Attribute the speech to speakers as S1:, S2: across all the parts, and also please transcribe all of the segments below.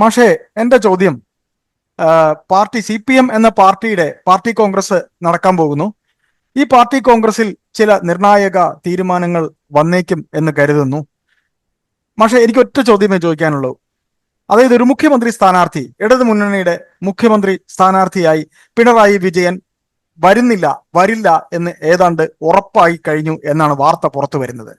S1: മാഷേ എന്റെ ചോദ്യം പാർട്ടി സി പി എം എന്ന പാർട്ടിയുടെ പാർട്ടി കോൺഗ്രസ് നടക്കാൻ പോകുന്നു. ഈ പാർട്ടി കോൺഗ്രസിൽ ചില നിർണായക തീരുമാനങ്ങൾ വന്നേക്കും എന്ന് കരുതുന്നു. മാഷെ എനിക്ക് ഒറ്റ ചോദ്യമേ ചോദിക്കാനുള്ളൂ. അതായത് ഒരു മുഖ്യമന്ത്രി സ്ഥാനാർത്ഥി ഇടതു മുന്നണിയുടെ മുഖ്യമന്ത്രി സ്ഥാനാർത്ഥിയായി പിണറായി വിജയൻ വരുന്നില്ല വരില്ല എന്ന് ഏതാണ്ട് ഉറപ്പായി കഴിഞ്ഞു എന്നാണ് വാർത്ത പുറത്തു വരുന്നത്.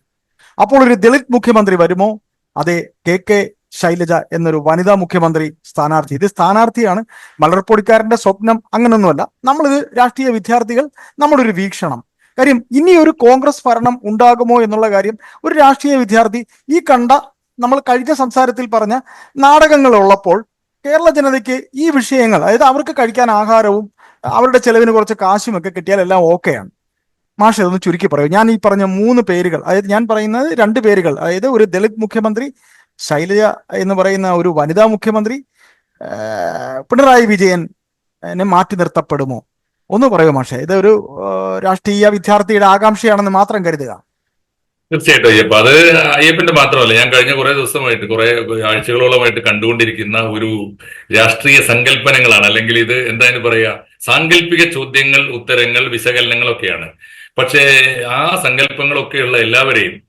S1: അപ്പോൾ ഒരു ദളിത് മുഖ്യമന്ത്രി വരുമോ? അതെ കെ കെ ശൈലജ എന്നൊരു വനിതാ മുഖ്യമന്ത്രി സ്ഥാനാർത്ഥി. ഇത് സ്ഥാനാർത്ഥിയാണ് മലർപ്പൊടിക്കാരന്റെ സ്വപ്നം അങ്ങനൊന്നുമല്ല. നമ്മളിത് രാഷ്ട്രീയ വിദ്യാർത്ഥികൾ നമ്മുടെ ഒരു വീക്ഷണം. കാര്യം ഇനി ഒരു കോൺഗ്രസ് ഭരണം ഉണ്ടാകുമോ എന്നുള്ള കാര്യം ഒരു രാഷ്ട്രീയ വിദ്യാർത്ഥി ഈ കണ്ട നമ്മൾ കഴിഞ്ഞ സംസാരത്തിൽ പറഞ്ഞ നാടകങ്ങൾ ഉള്ളപ്പോൾ കേരള ജനതയ്ക്ക് ഈ വിഷയങ്ങൾ അതായത് അവർക്ക് കഴിക്കാൻ ആഹാരവും അവരുടെ ചെലവിന് കുറച്ച് കാശും ഒക്കെ കിട്ടിയാൽ എല്ലാം ഓക്കെയാണ് മാഷെ ഒന്ന് ചുരുക്കി പറയൂ. ഞാൻ ഈ പറഞ്ഞ മൂന്ന് പേരുകൾ അതായത് ഞാൻ പറയുന്നത് രണ്ട് പേരുകൾ അതായത് ഒരു ദളിത് മുഖ്യമന്ത്രി ശൈലജ എന്ന് പറയുന്ന ഒരു വനിതാ മുഖ്യമന്ത്രി പിണറായി വിജയൻ മാറ്റി നിർത്തപ്പെടുമോ? ഒന്ന് പറയൂ മാഷെ. ഇതൊരു രാഷ്ട്രീയ വിദ്യാർത്ഥിയുടെ ആകാംക്ഷയാണെന്ന് മാത്രം കരുതുക.
S2: തീർച്ചയായിട്ടും അയ്യപ്പ. അത് അയ്യപ്പന്റെ മാത്രമല്ല. ഞാൻ കഴിഞ്ഞ കുറെ ദിവസമായിട്ട് കുറെ ആഴ്ചകളോളമായിട്ട് കണ്ടുകൊണ്ടിരിക്കുന്ന ഒരു രാഷ്ട്രീയ സങ്കല്പനങ്ങളാണ്. അല്ലെങ്കിൽ ഇത് എന്താണ് പറയാ സാങ്കല്പിക ചോദ്യങ്ങൾ ഉത്തരങ്ങൾ വിശകലനങ്ങളൊക്കെയാണ്. പക്ഷേ ആ സങ്കല്പങ്ങളൊക്കെയുള്ള എല്ലാവരെയും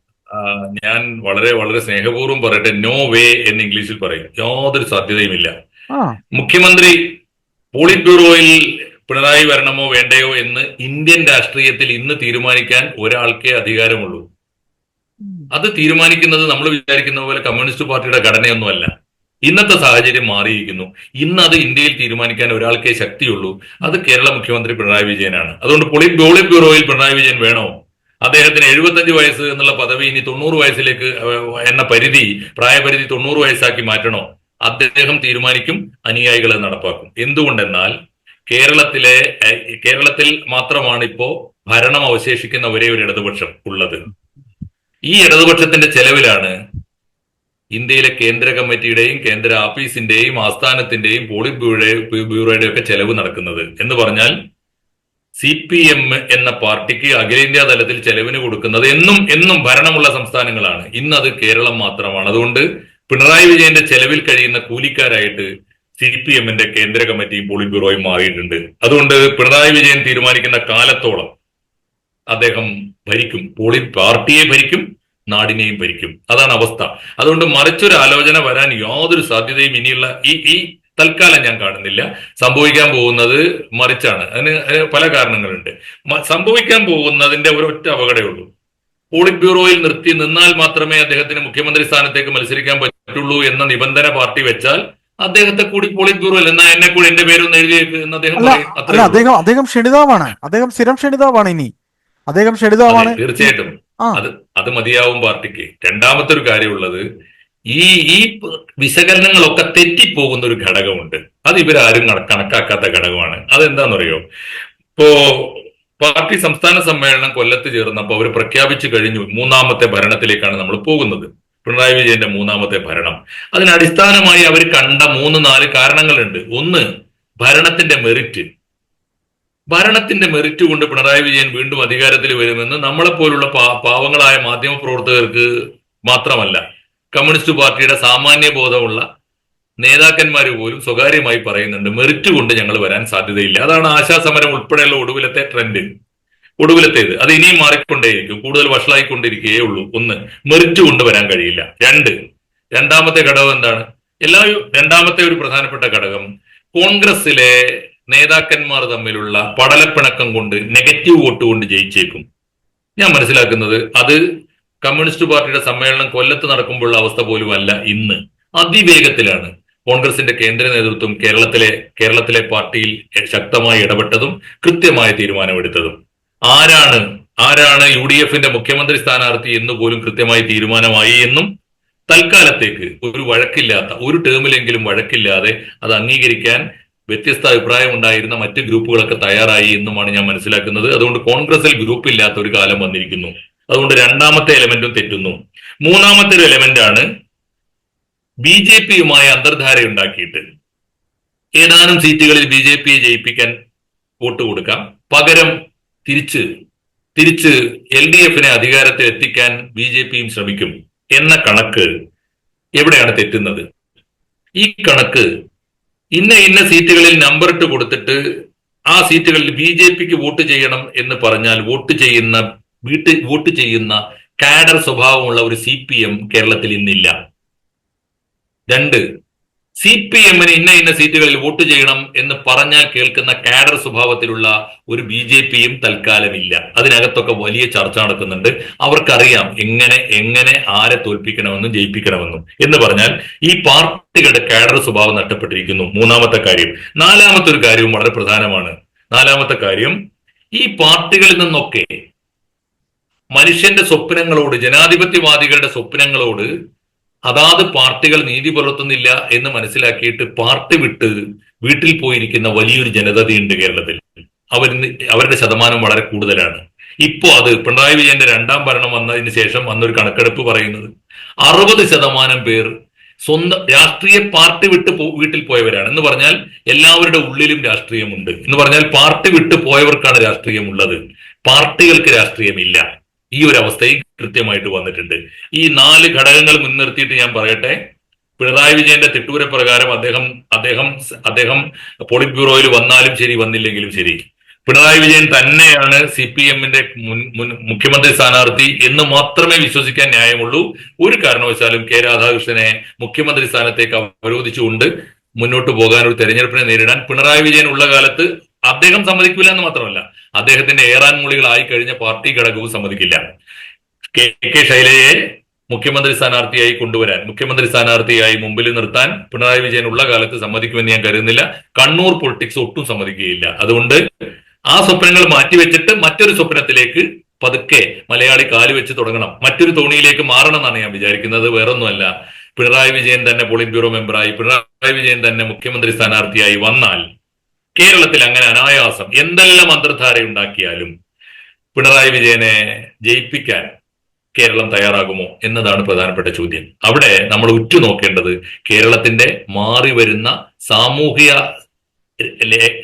S2: ഞാൻ വളരെ വളരെ സ്നേഹപൂർവം പറയട്ടെ നോ വേ എന്ന് ഇംഗ്ലീഷിൽ പറയും. യാതൊരു സാധ്യതയുമില്ല. മുഖ്യമന്ത്രി പോളിറ്റ് ബ്യൂറോയിൽ പിണറായി വരണമോ വേണ്ടയോ എന്ന് ഇന്ത്യൻ രാഷ്ട്രീയത്തിൽ ഇന്ന് തീരുമാനിക്കാൻ ഒരാൾക്കേ അധികാരമുള്ളൂ. അത് തീരുമാനിക്കുന്നത് നമ്മൾ വിചാരിക്കുന്ന പോലെ കമ്മ്യൂണിസ്റ്റ് പാർട്ടിയുടെ ഘടനയൊന്നുമല്ല. ഇന്നത്തെ സാഹചര്യം മാറിയിരിക്കുന്നു. ഇന്ന് അത് ഇന്ത്യയിൽ തീരുമാനിക്കാൻ ഒരാൾക്കേ ശക്തിയുള്ളൂ. അത് കേരള മുഖ്യമന്ത്രി പിണറായി വിജയനാണ്. അതുകൊണ്ട് പോളിറ്റ് ബ്യൂറോയിൽ പിണറായി വിജയൻ വേണോ? അദ്ദേഹത്തിന് എഴുപത്തഞ്ച് വയസ്സ് എന്നുള്ള പദവി ഇനി തൊണ്ണൂറ് വയസ്സിലേക്ക് എന്ന പരിധി പ്രായപരിധി തൊണ്ണൂറ് വയസ്സാക്കി മാറ്റണോ? അദ്ദേഹം തീരുമാനിക്കും അനുയായികളെ നടപ്പാക്കും. എന്തുകൊണ്ടെന്നാൽ കേരളത്തിലെ കേരളത്തിൽ മാത്രമാണ് ഇപ്പോ ഭരണം അവശേഷിക്കുന്ന ഒരേ ഒരു ഇടതുപക്ഷം ഉള്ളത്. ഈ ഇടതുപക്ഷത്തിന്റെ ചെലവിലാണ് ഇന്ത്യയിലെ കേന്ദ്ര കമ്മിറ്റിയുടെയും കേന്ദ്ര ആഫീസിന്റെയും ആസ്ഥാനത്തിന്റെയും പോളിറ്റ് ബ്യൂറോയുടെ ഒക്കെ ചെലവ് നടക്കുന്നത്. എന്ന് പറഞ്ഞാൽ സി പി എം എന്ന പാർട്ടിക്ക് അഖിലേന്ത്യാ തലത്തിൽ ചെലവിന് കൊടുക്കുന്നത് എന്നും എന്നും ഭരണമുള്ള സംസ്ഥാനങ്ങളാണ്. ഇന്ന് അത് കേരളം മാത്രമാണ്. അതുകൊണ്ട് പിണറായി വിജയന്റെ ചെലവിൽ കഴിയുന്ന കൂലിക്കാരായിട്ട് സി പി എമ്മിന്റെ കേന്ദ്ര കമ്മിറ്റിയും പോളിറ്റ് ബ്യൂറോയും മാറിയിട്ടുണ്ട്. അതുകൊണ്ട് പിണറായി വിജയൻ തീരുമാനിക്കുന്ന കാലത്തോളം അദ്ദേഹം ഭരിക്കും. പോളിറ്റ് പാർട്ടിയെ ഭരിക്കും നാടിനെയും ഭരിക്കും. അതാണ് അവസ്ഥ. അതുകൊണ്ട് മറിച്ചൊരു ആലോചന വരാൻ യാതൊരു സാധ്യതയും ഇനിയുള്ള ഈ ഈ തൽക്കാലം ഞാൻ കാണുന്നില്ല. സംഭവിക്കാൻ പോകുന്നത് മറിച്ചാണ്. അതിന് പല കാരണങ്ങളുണ്ട്. സംഭവിക്കാൻ പോകുന്നതിന്റെ ഒരൊറ്റ അപകടമേ ഉള്ളൂ. പോളിറ്റ് ബ്യൂറോയിൽ നിർത്തി നിന്നാൽ മാത്രമേ അദ്ദേഹത്തിന് മുഖ്യമന്ത്രി സ്ഥാനത്തേക്ക് മത്സരിക്കാൻ പറ്റുള്ളൂ എന്ന നിബന്ധന പാർട്ടി വെച്ചാൽ അദ്ദേഹത്തെ കൂടി പോളിറ്റ് ബ്യൂറോയിൽ എന്നാ എന്നെ കൂടി എന്റെ പേരൊന്ന് എഴുതിയേക്ക് എന്ന് അദ്ദേഹം.
S1: അദ്ദേഹം അദ്ദേഹം ക്ഷണിതാവാണ്. അദ്ദേഹം സ്ഥിരം ക്ഷണിതാവാണ് ഇനി. അദ്ദേഹം ക്ഷണിതാവാണ്
S2: തീർച്ചയായിട്ടും. അത് അത് മതിയാവും പാർട്ടിക്ക്. രണ്ടാമത്തെ ഒരു കാര്യമുള്ളത് ഈ ഈ വിശകലനങ്ങളൊക്കെ തെറ്റിപ്പോകുന്ന ഒരു ഘടകമുണ്ട്. അത് ഇവരാരും കണ- കണക്കാക്കാത്ത ഘടകമാണ്. അതെന്താണെന്നറിയോ ഇപ്പോ പാർട്ടി സംസ്ഥാന സമ്മേളനം കൊല്ലത്ത് ചേർന്നപ്പോൾ അവർ പ്രഖ്യാപിച്ചു കഴിഞ്ഞു മൂന്നാമത്തെ ഭരണത്തിലേക്കാണ് നമ്മൾ പോകുന്നത്. പിണറായി വിജയന്റെ മൂന്നാമത്തെ ഭരണം. അതിന് അടിസ്ഥാനമായി അവർ കണ്ട മൂന്ന് നാല് കാരണങ്ങളുണ്ട്. ഒന്ന് ഭരണത്തിന്റെ മെറിറ്റ്. ഭരണത്തിന്റെ മെറിറ്റ് കൊണ്ട് പിണറായി വിജയൻ വീണ്ടും അധികാരത്തിൽ വരുമെന്ന് നമ്മളെപ്പോലുള്ള പാവങ്ങളായ മാധ്യമ പ്രവർത്തകർക്ക് മാത്രമല്ല. കമ്മ്യൂണിസ്റ്റ് പാർട്ടിയുടെ സാമാന്യ ബോധമുള്ള നേതാക്കന്മാർ പോലും സ്വകാര്യമായി പറയുന്നുണ്ട് മെറിറ്റ് കൊണ്ട് ഞങ്ങൾ വരാൻ സാധ്യതയില്ല. അതാണ് ആശാസമരം ഉൾപ്പെടെയുള്ള ഒടുവിലത്തെ ട്രെൻഡ് ഒടുവിലത്തേത്. അത് ഇനിയും മാറിക്കൊണ്ടേയിരിക്കും. കൂടുതൽ വഷളായിക്കൊണ്ടിരിക്കുകയേ ഉള്ളൂ ഒന്ന് മെറിറ്റ് കൊണ്ട് വരാൻ കഴിയില്ല. രണ്ട് രണ്ടാമത്തെ ഘടകം എന്താണ്? എല്ലാ രണ്ടാമത്തെ ഒരു പ്രധാനപ്പെട്ട ഘടകം കോൺഗ്രസിലെ നേതാക്കന്മാർ തമ്മിലുള്ള പടലപ്പിണക്കം കൊണ്ട് നെഗറ്റീവ് വോട്ട് കൊണ്ട് ജയിച്ചേക്കും. ഞാൻ മനസ്സിലാക്കുന്നത് അത് കമ്മ്യൂണിസ്റ്റ് പാർട്ടിയുടെ സമ്മേളനം കൊല്ലത്ത് നടക്കുമ്പോഴുള്ള അവസ്ഥ പോലും അല്ല ഇന്ന്. അതിവേഗത്തിലാണ് കോൺഗ്രസിന്റെ കേന്ദ്ര നേതൃത്വം കേരളത്തിലെ കേരളത്തിലെ പാർട്ടിയിൽ ശക്തമായി ഇടപെട്ടതും കൃത്യമായ തീരുമാനമെടുത്തതും. ആരാണ് ആരാണ് യു ഡി എഫിന്റെ മുഖ്യമന്ത്രി സ്ഥാനാർത്ഥി എന്ന് പോലും കൃത്യമായി തീരുമാനമായി എന്നും തൽക്കാലത്തേക്ക് ഒരു വഴക്കില്ലാത്ത ഒരു ടേമിലെങ്കിലും വഴക്കില്ലാതെ അത് അംഗീകരിക്കാൻ വ്യത്യസ്ത അഭിപ്രായം ഉണ്ടായിരുന്ന മറ്റ് ഗ്രൂപ്പുകളൊക്കെ തയ്യാറായി എന്നുമാണ് ഞാൻ മനസ്സിലാക്കുന്നത്. അതുകൊണ്ട് കോൺഗ്രസിൽ ഗ്രൂപ്പ് ഇല്ലാത്ത ഒരു കാലം വന്നിരിക്കുന്നു. അതുകൊണ്ട് രണ്ടാമത്തെ എലമെന്റും തെറ്റുന്നു. മൂന്നാമത്തെ ഒരു എലമെന്റ് ആണ് ബി ജെ പിയുമായി അന്തർധാര ഉണ്ടാക്കിയിട്ട് ഏതാനും സീറ്റുകളിൽ ബി ജെ പിയെ ജയിപ്പിക്കാൻ വോട്ട് കൊടുക്കാം. പകരം തിരിച്ച് തിരിച്ച് എൽ ഡി എഫിനെ അധികാരത്തിൽ എത്തിക്കാൻ ബി ജെ പിയും ശ്രമിക്കും എന്ന കണക്ക് എവിടെയാണ് തെറ്റുന്നത്? ഈ കണക്ക് ഇന്ന ഇന്ന സീറ്റുകളിൽ നമ്പർ ഇട്ട് കൊടുത്തിട്ട് ആ സീറ്റുകളിൽ ബി ജെ പിക്ക് വോട്ട് ചെയ്യണം എന്ന് പറഞ്ഞാൽ വോട്ട് ചെയ്യുന്ന വീട്ട് വോട്ട് ചെയ്യുന്ന കാഡർ സ്വഭാവമുള്ള ഒരു സി പി എം കേരളത്തിൽ ഇന്നില്ല. രണ്ട് സി പി എമ്മിന് ഇന്ന ഇന്ന സീറ്റുകളിൽ വോട്ട് ചെയ്യണം എന്ന് പറഞ്ഞാൽ കേൾക്കുന്ന കാഡർ സ്വഭാവത്തിലുള്ള ഒരു ബി ജെ പിയും തൽക്കാലമില്ല. അതിനകത്തൊക്കെ വലിയ ചർച്ച നടക്കുന്നുണ്ട്. അവർക്കറിയാം എങ്ങനെ എങ്ങനെ ആരെ തോൽപ്പിക്കണമെന്നും ജയിപ്പിക്കണമെന്നും. എന്ന് പറഞ്ഞാൽ ഈ പാർട്ടികളുടെ കാഡർ സ്വഭാവം നഷ്ടപ്പെട്ടിരിക്കുന്നു. മൂന്നാമത്തെ കാര്യം. നാലാമത്തെ ഒരു കാര്യവും വളരെ പ്രധാനമാണ്. നാലാമത്തെ കാര്യം ഈ പാർട്ടികളിൽ നിന്നൊക്കെ മനുഷ്യന്റെ സ്വപ്നങ്ങളോട് ജനാധിപത്യവാദികളുടെ സ്വപ്നങ്ങളോട് അതാത് പാർട്ടികൾ നീതി പുലർത്തുന്നില്ല എന്ന് മനസ്സിലാക്കിയിട്ട് പാർട്ടി വിട്ട് വീട്ടിൽ പോയിരിക്കുന്ന വലിയൊരു ജനതയുണ്ട് കേരളത്തിൽ. അവർ അവരുടെ ശതമാനം വളരെ കൂടുതലാണ്. ഇപ്പോ അത് പിണറായി വിജയന്റെ രണ്ടാം ഭരണം വന്നതിന് ശേഷം വന്നൊരു കണക്കെടുപ്പ് പറയുന്നത് അറുപത് ശതമാനം പേർ സ്വന്തം രാഷ്ട്രീയ പാർട്ടി വിട്ട് വീട്ടിൽ പോയവരാണ്. എന്ന് പറഞ്ഞാൽ എല്ലാവരുടെ ഉള്ളിലും രാഷ്ട്രീയമുണ്ട്. എന്ന് പറഞ്ഞാൽ പാർട്ടി വിട്ട് പോയവർക്കാണ് രാഷ്ട്രീയമുള്ളത്. പാർട്ടികൾക്ക് രാഷ്ട്രീയമില്ല. ഈ ഒരു അവസ്ഥയിൽ കൃത്യമായിട്ട് വന്നിട്ടുണ്ട്. ഈ നാല് ഘടകങ്ങൾ മുൻനിർത്തിയിട്ട് ഞാൻ പറയട്ടെ. പിണറായി വിജയന്റെ തിട്ടൂര പ്രകാരം അദ്ദേഹം അദ്ദേഹം അദ്ദേഹം പോളിറ്റ് ബ്യൂറോയിൽ വന്നാലും ശരി വന്നില്ലെങ്കിലും ശരി. പിണറായി വിജയൻ തന്നെയാണ് സി പി എമ്മിന്റെ മുഖ്യമന്ത്രി സ്ഥാനാർത്ഥി എന്ന് മാത്രമേ വിശ്വസിക്കാൻ ന്യായമുള്ളൂ. ഒരു കാരണവശാലും കെ രാധാകൃഷ്ണനെ മുഖ്യമന്ത്രി സ്ഥാനത്തേക്ക് അവരോധിച്ചുകൊണ്ട് മുന്നോട്ട് പോകാൻ ഒരു തെരഞ്ഞെടുപ്പിനെ നേരിടാൻ പിണറായി വിജയൻ ഉള്ള കാലത്ത് അദ്ദേഹം സമ്മതിക്കില്ല എന്ന് മാത്രമല്ല അദ്ദേഹത്തിന്റെ ഏറാൻ മൂളികളായി കഴിഞ്ഞ പാർട്ടി ഘടകവും സമ്മതിക്കില്ല. കെ കെ ശൈലയെ മുഖ്യമന്ത്രി സ്ഥാനാർത്ഥിയായി കൊണ്ടുവരാൻ മുഖ്യമന്ത്രി സ്ഥാനാർത്ഥിയായി മുമ്പിൽ നിർത്താൻ പിണറായി വിജയൻ ഉള്ള കാലത്ത് സമ്മതിക്കുമെന്ന് ഞാൻ കരുതുന്നില്ല. കണ്ണൂർ പൊളിറ്റിക്സ് ഒട്ടും സമ്മതിക്കുകയില്ല. അതുകൊണ്ട് ആ സ്വപ്നങ്ങൾ മാറ്റിവെച്ചിട്ട് മറ്റൊരു സ്വപ്നത്തിലേക്ക് പതുക്കെ മലയാളി കാലുവെച്ച് തുടങ്ങണം. മറ്റൊരു തോണിയിലേക്ക് മാറണം എന്നാണ് ഞാൻ വിചാരിക്കുന്നത്. വേറൊന്നുമല്ല. പിണറായി വിജയൻ തന്നെ പോളിറ്റ് ബ്യൂറോ മെമ്പറായി പിണറായി വിജയൻ തന്നെ മുഖ്യമന്ത്രി സ്ഥാനാർത്ഥിയായി വന്നാൽ കേരളത്തിൽ അങ്ങനെ അനായാസം എന്തെല്ലാം മന്ത്രധാര ഉണ്ടാക്കിയാലും പിണറായി വിജയനെ ജയിപ്പിക്കാൻ കേരളം തയ്യാറാകുമോ എന്നതാണ് പ്രധാനപ്പെട്ട ചോദ്യം. അവിടെ നമ്മൾ ഉറ്റുനോക്കേണ്ടത് കേരളത്തിന്റെ മാറി വരുന്ന സാമൂഹിക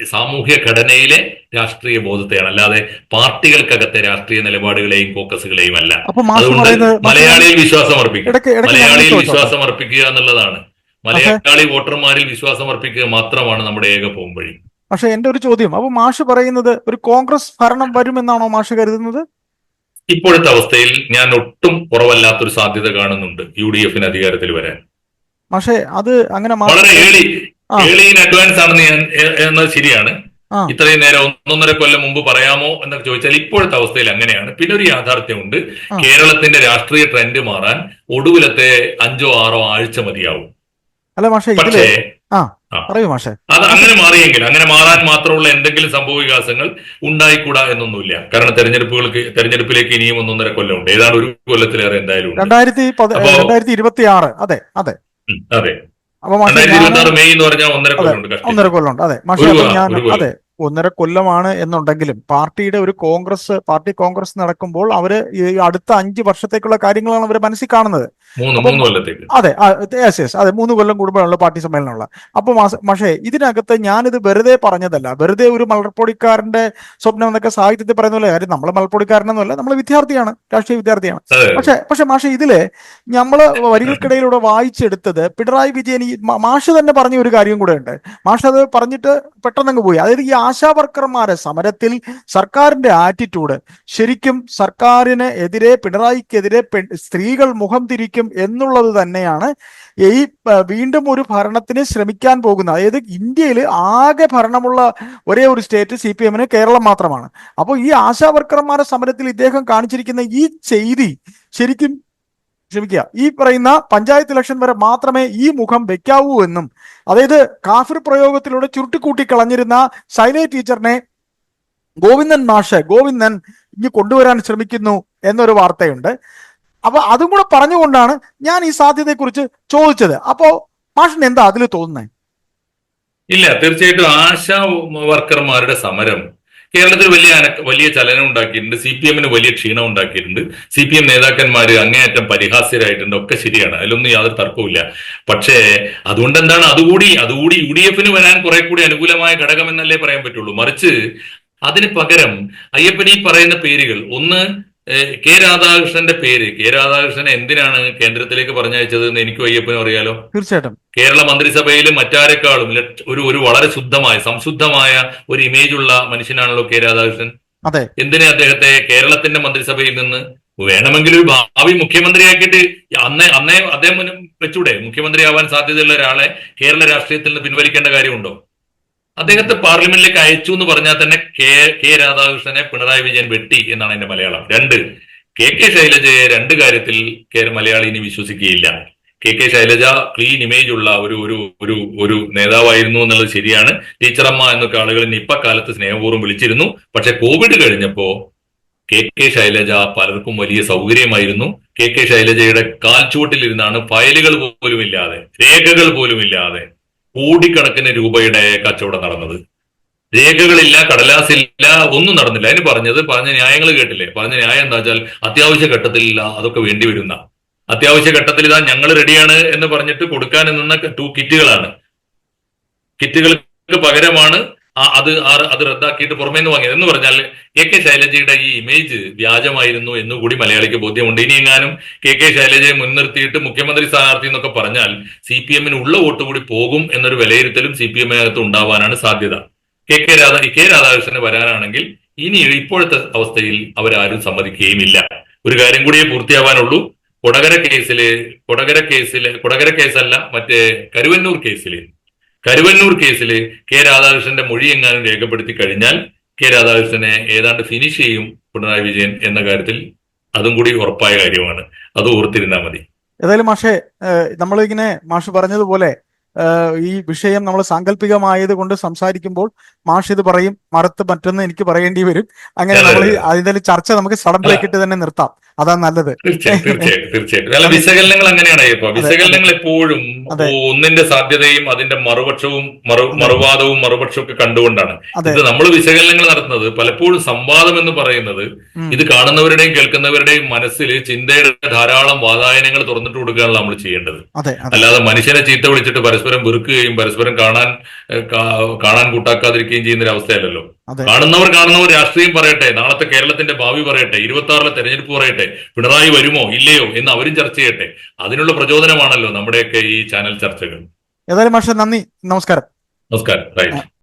S2: സാമൂഹ്യ ഘടനയിലെ രാഷ്ട്രീയ ബോധത്തെയാണ്. അല്ലാതെ പാർട്ടികൾക്കകത്തെ രാഷ്ട്രീയ നിലപാടുകളെയും ഫോക്കസുകളെയും അല്ല. അതുകൊണ്ട് മലയാളിയിൽ വിശ്വാസം അർപ്പിക്കുക. മലയാളിയിൽ? വിശ്വാസം അർപ്പിക്കുക എന്നുള്ളതാണ്. മലയാളി വോട്ടർമാരിൽ വിശ്വാസം അർപ്പിക്കുക മാത്രമാണ് നമ്മുടെ ഏക പോംവഴി.
S1: പക്ഷെ എന്റെ ഒരു ചോദ്യം അപ്പൊ മാഷ് പറയുന്നത് ഒരു കോൺഗ്രസ് ഭരണം വരുമെന്നാണോ മാഷ് കരുതുന്നത്?
S2: ഇപ്പോഴത്തെ അവസ്ഥയിൽ ഞാൻ ഒട്ടും കുറവല്ലാത്തൊരു സാധ്യത കാണുന്നുണ്ട് യു ഡി എഫിന് അധികാരത്തിൽ വരാൻ.
S1: പക്ഷേ അത് അങ്ങനെ
S2: വളരെ
S1: മാത്രം
S2: ഏളി ഏളി ഇൻ അഡ്വാൻസ് ആണെന്ന് ഞാൻ എന്നത് ശരിയാണ്. ഇത്രയും നേരം ഒന്നൊന്നര കൊല്ലം മുമ്പ് പറയാമോ എന്നൊക്കെ ചോദിച്ചാൽ ഇപ്പോഴത്തെ അവസ്ഥയിൽ അങ്ങനെയാണ്. പിന്നെ ഒരു യാഥാർത്ഥ്യമുണ്ട്. കേരളത്തിന്റെ രാഷ്ട്രീയ ട്രെൻഡ് മാറാൻ ഒടുവിലത്തെ അഞ്ചോ ആറോ ആഴ്ച മതിയാവും.
S1: അല്ല മാഷെ ഇതിലെ
S2: പക്ഷേ
S1: ആ. പറയൂ മാഷെ.
S2: അത് അങ്ങനെ മാറിയെങ്കിൽ അങ്ങനെ മാറാൻ മാത്രമുള്ള എന്തെങ്കിലും സംഭവ വികാസങ്ങൾ ഉണ്ടായിക്കൂടാ എന്നൊന്നുമില്ല. കാരണം തെരഞ്ഞെടുപ്പുകൾക്ക് തെരഞ്ഞെടുപ്പിലേക്ക് ഇനിയും ഒന്നൊന്നര കൊല്ലമുണ്ട്. ഏതാണ്ട് ഒരു കൊല്ലത്തിലേറെ എന്തായാലും
S1: രണ്ടായിരത്തി രണ്ടായിരത്തി ഇരുപത്തി ആറ് അതെ അതെ.
S2: അതെ.
S1: അപ്പൊ
S2: മെയ് എന്ന് പറഞ്ഞാൽ ഒന്നര കൊല്ലമുണ്ട് ഉണ്ട്
S1: ഒന്നര കൊല്ലമുണ്ട്. അതെ മാഷെ ഞാൻ അതെ. ഒന്നര കൊല്ലമാണ് എന്നുണ്ടെങ്കിലും പാർട്ടിയുടെ ഒരു കോൺഗ്രസ് പാർട്ടി കോൺഗ്രസ് നടക്കുമ്പോൾ അവർ ഈ അടുത്ത അഞ്ച് വർഷത്തേക്കുള്ള കാര്യങ്ങളാണ് അവർ മനസ്സിൽ കാണുന്നത്. അതെ യെസ് യെസ് അതെ മൂന്ന് കൊല്ലം കൂടുമ്പോഴുള്ള പാർട്ടി സമ്മേളനമുള്ള അപ്പൊ പക്ഷേ ഇതിനകത്ത് ഞാനിത് വെറുതെ പറഞ്ഞതല്ല. വെറുതെ ഒരു മലർപ്പൊടിക്കാരന്റെ സ്വപ്നം എന്നൊക്കെ സാഹിത്യത്തിൽ പറയുന്ന പോലെ കാര്യം നമ്മൾ മലപ്പൊടിക്കാരനെന്നല്ല നമ്മൾ വിദ്യാർത്ഥിയാണ് രാഷ്ട്രീയ വിദ്യാർത്ഥിയാണ്. പക്ഷെ പക്ഷെ മാഷെ ഇതിൽ നമ്മൾ വരികൾക്കിടയിലൂടെ വായിച്ചെടുത്തത് പിണറായി വിജയൻ ഈ മാഷ് തന്നെ പറഞ്ഞ ഒരു കാര്യം കൂടെ ഉണ്ട് മാഷ് അത് പറഞ്ഞിട്ട് പെട്ടെന്നങ്ങ് പോയി. അതായത് ഈ ആശാ വർക്കർമാരെ സമരത്തിൽ സർക്കാരിന്റെ ആറ്റിറ്റ്യൂഡ് ശരിക്കും സർക്കാരിന് എതിരെ പിണറായിക്കെതിരെ സ്ത്രീകൾ മുഖം തിരിക്കും എന്നുള്ളത് തന്നെയാണ് ഈ വീണ്ടും ഒരു ഭരണത്തിന് ശ്രമിക്കാൻ പോകുന്ന അതായത് ഇന്ത്യയിൽ ആകെ ഭരണമുള്ള ഒരേ ഒരു സ്റ്റേറ്റ് സി പി എമ്മിന് കേരളം മാത്രമാണ്. അപ്പോൾ ഈ ആശാ വർക്കർമാരുടെ സമരത്തിൽ ഇദ്ദേഹം കാണിച്ചിരിക്കുന്ന ഈ ചെയ്തി ശരിക്കും ക്ഷമിക്കുക. ഈ പറയുന്ന പഞ്ചായത്ത് ഇലക്ഷൻ വരെ മാത്രമേ ഈ മുഖം വെക്കാവൂ എന്നും അതായത് കാഫിർ പ്രയോഗത്തിലൂടെ ചുരുട്ടിക്കൂട്ടി കളഞ്ഞിരുന്ന ശൈലേ ടീച്ചറിനെ ഗോവിന്ദൻ മാഷ് ഗോവിന്ദൻ ഇനി കൊണ്ടുവരാൻ ശ്രമിക്കുന്നു എന്നൊരു വാർത്തയുണ്ട്. അപ്പൊ അതും കൂടെ പറഞ്ഞുകൊണ്ടാണ് ഞാൻ ഈ സാധ്യതയെക്കുറിച്ച് ചോദിച്ചത്. അപ്പോ മാഷിന് എന്താ അതിൽ തോന്നുന്നത്
S2: ഇല്ല തീർച്ചയായിട്ടും ആശാ വർക്കർമാരുടെ സമരം കേരളത്തിൽ വലിയ വലിയ ചലനം ഉണ്ടാക്കിയിട്ടുണ്ട്. സി പി എമ്മിന് വലിയ ക്ഷീണം ഉണ്ടാക്കിയിട്ടുണ്ട്. സി പി എം നേതാക്കന്മാര് അങ്ങേയറ്റം പരിഹാസ്യരായിട്ടുണ്ട്. ഒക്കെ ശരിയാണ്. അതിലൊന്നും യാതൊരു തർക്കവുമില്ല. പക്ഷേ അതുകൊണ്ട് എന്താണ് അതുകൂടി അതുകൂടി യു ഡി എഫിന് വരാൻ കുറെ കൂടി അനുകൂലമായ ഘടകം എന്നല്ലേ പറയാൻ പറ്റുള്ളൂ. മറിച്ച് അതിന് പകരം അയ്യപ്പൻ ഈ പറയുന്ന പേരുകൾ ഒന്ന് കെ രാധാകൃഷ്ണന്റെ പേര്. കെ രാധാകൃഷ്ണനെ എന്തിനാണ് കേന്ദ്രത്തിലേക്ക് പറഞ്ഞയച്ചത് എന്ന് എനിക്ക് വയ്യപ്പനും അറിയാലോ?
S1: തീർച്ചയായിട്ടും.
S2: കേരള മന്ത്രിസഭയിൽ മറ്റാരെക്കാളും ഒരു ഒരു വളരെ ശുദ്ധമായ സംശുദ്ധമായ ഒരു ഇമേജ് ഉള്ള മനുഷ്യനാണല്ലോ കെ രാധാകൃഷ്ണൻ.
S1: അതെ.
S2: എന്തിനെ അദ്ദേഹത്തെ കേരളത്തിന്റെ മന്ത്രിസഭയിൽ നിന്ന് വേണമെങ്കിൽ ഒരു ഭാവി മുഖ്യമന്ത്രിയാക്കിയിട്ട് അന്നേ അന്നേ അദ്ദേഹം വെച്ചൂടെ? മുഖ്യമന്ത്രിയാവാൻ സാധ്യതയുള്ള ഒരാളെ കേരള രാഷ്ട്രീയത്തിൽ നിന്ന് പിൻവലിക്കേണ്ട കാര്യമുണ്ടോ? അദ്ദേഹത്തെ പാർലമെന്റിലേക്ക് അയച്ചു എന്ന് പറഞ്ഞാൽ തന്നെ കെ കെ രാധാകൃഷ്ണനെ പിണറായി വിജയൻ വെട്ടി എന്നാണ് എന്റെ മലയാളം. രണ്ട് കെ കെ ശൈലജയെ രണ്ട് കാര്യത്തിൽ കെ മലയാളി ഇനി വിശ്വസിക്കുകയില്ല. K K Shailaja clean image ഉള്ള ഒരു ഒരു ഒരു ഒരു നേതാവായിരുന്നു എന്നുള്ളത് ശരിയാണ്. ടീച്ചറമ്മ എന്നൊക്കെ ആളുകൾ നിപ്പ കാലത്ത് സ്നേഹപൂർവം വിളിച്ചിരുന്നു. പക്ഷെ കോവിഡ് കഴിഞ്ഞപ്പോ കെ കെ ശൈലജ പലർക്കും വലിയ സൗകര്യമായിരുന്നു. കെ കെ ശൈലജയുടെ കാൽച്ചുവട്ടിലിരുന്നാണ് ഫയലുകൾ പോലും ഇല്ലാതെ രേഖകൾ പോലും ഇല്ലാതെ കോടിക്കണക്കിന് രൂപയുടെ കച്ചവടം നടന്നത്. രേഖകളില്ല കടലാസില്ല ഒന്നും നടന്നില്ല. അതിന് പറഞ്ഞത് പറഞ്ഞ ന്യായങ്ങൾ കേട്ടില്ലേ? പറഞ്ഞ ന്യായം എന്താ വെച്ചാൽ അത്യാവശ്യ ഘട്ടത്തിൽ അതൊക്കെ വേണ്ടി വരുന്ന. അത്യാവശ്യ ഘട്ടത്തിൽ ഇതാ ഞങ്ങൾ റെഡിയാണ് എന്ന് പറഞ്ഞിട്ട് കൊടുക്കാൻ നിന്ന ടു കിറ്റുകളാണ്. കിറ്റുകൾക്ക് പകരമാണ് അത് അത് റദ്ദാക്കിയിട്ട് പുറമേ നിന്ന് വാങ്ങിയത്. എന്ന് പറഞ്ഞാൽ കെ കെ ശൈലജയുടെ ഈ ഇമേജ് വ്യാജമായിരുന്നു എന്നുകൂടി മലയാളിക്ക് ബോധ്യമുണ്ട്. ഇനി എങ്ങാനും കെ കെ ശൈലജയെ മുൻനിർത്തിയിട്ട് മുഖ്യമന്ത്രി സ്ഥാനാർത്ഥി എന്നൊക്കെ പറഞ്ഞാൽ സി പി എമ്മിന് ഉള്ള വോട്ട് കൂടി പോകും എന്നൊരു വിലയിരുത്തലും സി പി എമ്മിനകത്ത് ഉണ്ടാവാനാണ് സാധ്യത. കെ കെ രാധാ കെ രാധാകൃഷ്ണന് വരാനാണെങ്കിൽ ഇനി ഇപ്പോഴത്തെ അവസ്ഥയിൽ അവരാരും സമ്മതിക്കുകയുമില്ല. ഒരു കാര്യം കൂടിയേ പൂർത്തിയാവാനുള്ളൂ. കൊടകര കേസിൽ കൊടകര കേസിൽ കൊടകര കേസല്ല മറ്റേ കരുവന്നൂർ കേസിൽ കരുവന്നൂർ കേസിൽ കെ രാധാകൃഷ്ണന്റെ മൊഴി എങ്ങാനും രേഖപ്പെടുത്തി കഴിഞ്ഞാൽ കെ രാധാകൃഷ്ണനെ ഏതാണ്ട് ഫിനിഷ് ചെയ്യും പിണറായി വിജയൻ എന്ന കാര്യത്തിൽ അതും കൂടി ഉറപ്പായ കാര്യമാണ്. അത് ഓർത്തിരുന്നാൽ മതി.
S1: ഏതായാലും മാഷെ നമ്മളിങ്ങനെ മാഷ് പറഞ്ഞതുപോലെ ഈ വിഷയം നമ്മൾ സാങ്കല്പികമായത് കൊണ്ട് സംസാരിക്കുമ്പോൾ മാഷ് ഇത് പറയും മറുത്ത് മറ്റൊന്ന് എനിക്ക് പറയേണ്ടി വരും. അങ്ങനെ നമ്മൾ
S2: അതെ.
S1: അതിന്റെ ചർച്ച നമുക്ക് സഡൻ ബ്രേക്ക് ഇട്ട് തന്നെ നിർത്താം. അതാ നല്ലത്.
S2: തീർച്ചയായിട്ടും അല്ല വിശകലനങ്ങൾ അങ്ങനെയാണ് ഇപ്പൊ. വിശകലനങ്ങൾ എപ്പോഴും. ഒന്നിന്റെ സാധ്യതയും അതിന്റെ മറുപക്ഷവും മറു മറുവാദവും മറുപക്ഷവും ഒക്കെ കണ്ടുകൊണ്ടാണ്. ഇത് നമ്മൾ വിശകലനങ്ങൾ നടത്തുന്നത് പലപ്പോഴും സംവാദം എന്ന് പറയുന്നത്. ഇത് കാണുന്നവരുടെയും കേൾക്കുന്നവരുടെയും മനസ്സിൽ ചിന്തയുടെ ധാരാളം വാതായനങ്ങൾ തുറന്നിട്ട് കൊടുക്കുകയാണ് നമ്മൾ ചെയ്യേണ്ടത്. അല്ലാതെ മനുഷ്യനെ ചീത്ത വിളിച്ചിട്ട് പരസ്പരം വെറുക്കുകയും പരസ്പരം കാണാൻ കാണാൻ കൂട്ടാക്കാതിരിക്കുകയും ചെയ്യുന്ന ഒരു അവസ്ഥയല്ലല്ലോ. കാണുന്നവർ കാണുന്നവർ രാഷ്ട്രീയം പറയട്ടെ നാളത്തെ കേരളത്തിന്റെ ഭാവി പറയട്ടെ ഇരുപത്തി ആറിലെ തെരഞ്ഞെടുപ്പ് പറയട്ടെ പിണറായി വരുമോ ഇല്ലയോ എന്ന് അവരും ചർച്ച ചെയ്യട്ടെ. അതിനുള്ള പ്രചോദനമാണല്ലോ നമ്മുടെയൊക്കെ ഈ ചാനൽ ചർച്ചകൾ.
S1: ഏതായാലും മാഷെ നന്ദി നമസ്കാരം.
S2: നമസ്കാരം. റൈറ്റ്